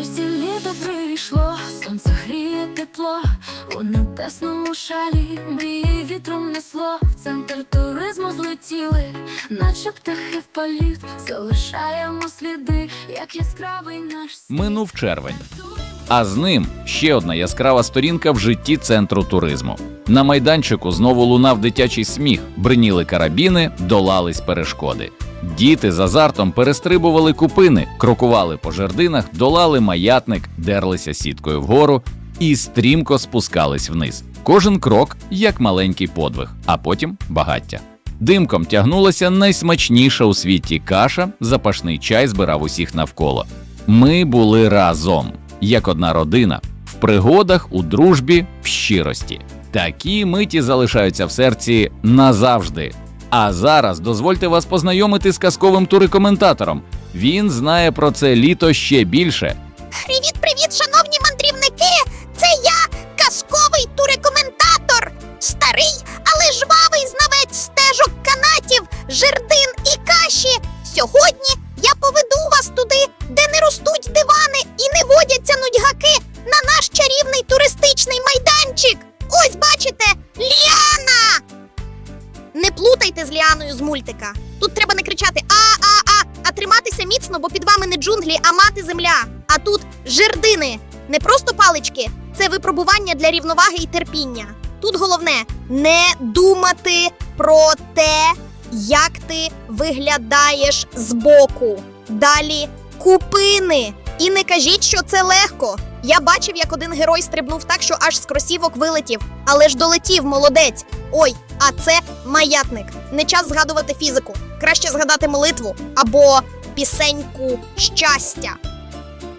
Ось і літо прийшло, сонце гріє тепло, у небесному шалі мрії вітром несло, в центр туризму злетіли, наче птахи в політ, залишаємо сліди, як яскравий наш світ. Минув червень. А з ним ще одна яскрава сторінка в житті центру туризму. На майданчику знову лунав дитячий сміх, бриніли карабіни, долались перешкоди. Діти з азартом перестрибували купини, крокували по жердинах, долали маятник, дерлися сіткою вгору і стрімко спускались вниз. Кожен крок як маленький подвиг, а потім багаття. Димком тягнулася найсмачніша у світі каша, запашний чай збирав усіх навколо. Ми були разом, як одна родина, в пригодах, у дружбі, в щирості. Такі миті залишаються в серці назавжди. А зараз дозвольте вас познайомити з казковим турикоментатором. Він знає про це літо ще більше. Привіт, привіт, шановні мандрівники! Це я, казковий турикоментатор, старий, але жвавий знавець стежок канатів, жердин і каші. Сьогодні плутайте з Ліаною з мультика. Тут треба не кричати а-а-а, а триматися міцно, бо під вами не джунглі, а мати земля. А тут жердини. Не просто палички, це випробування для рівноваги і терпіння. Тут головне не думати про те, як ти виглядаєш збоку. Далі купини. І не кажіть, що це легко. Я бачив, як один герой стрибнув так, що аж з кросівок вилетів, але ж долетів, молодець. Ой, а це маятник. Не час згадувати фізику. Краще згадати молитву або пісеньку щастя.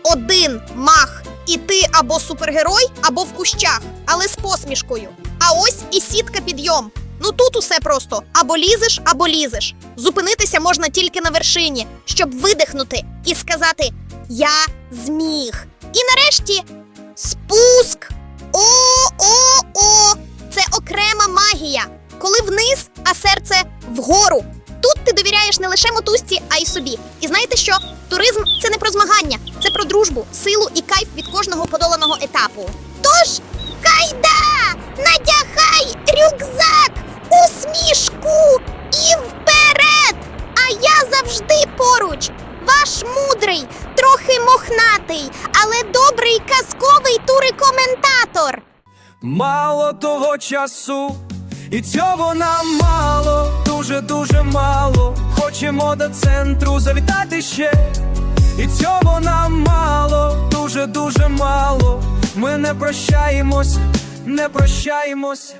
Один мах, і ти або супергерой, або в кущах, але з посмішкою. А ось і сітка підйом. Ну тут усе просто або лізеш, або лізеш. Зупинитися можна тільки на вершині, щоб видихнути і сказати Я зміг. І нарешті спуск. О-о-о! Це окрема магія. Коли вниз, а серце вгору. Тут ти довіряєш не лише мотузці, а й собі. І знаєте що? Туризм це не про змагання, це про дружбу, силу і кайф від кожного подоланого етапу. Тож, кайда! Надягай рюкзак, усмішку і вперед! А я завжди поруч. Ваш мудрий, трохи мохнатий, але добрий казковий турикоментатор. Мало того часу, і цього нам мало, дуже дуже мало. Хочемо до центру завітати ще. І цього нам мало, дуже дуже мало. Ми не прощаємось, не прощаємось.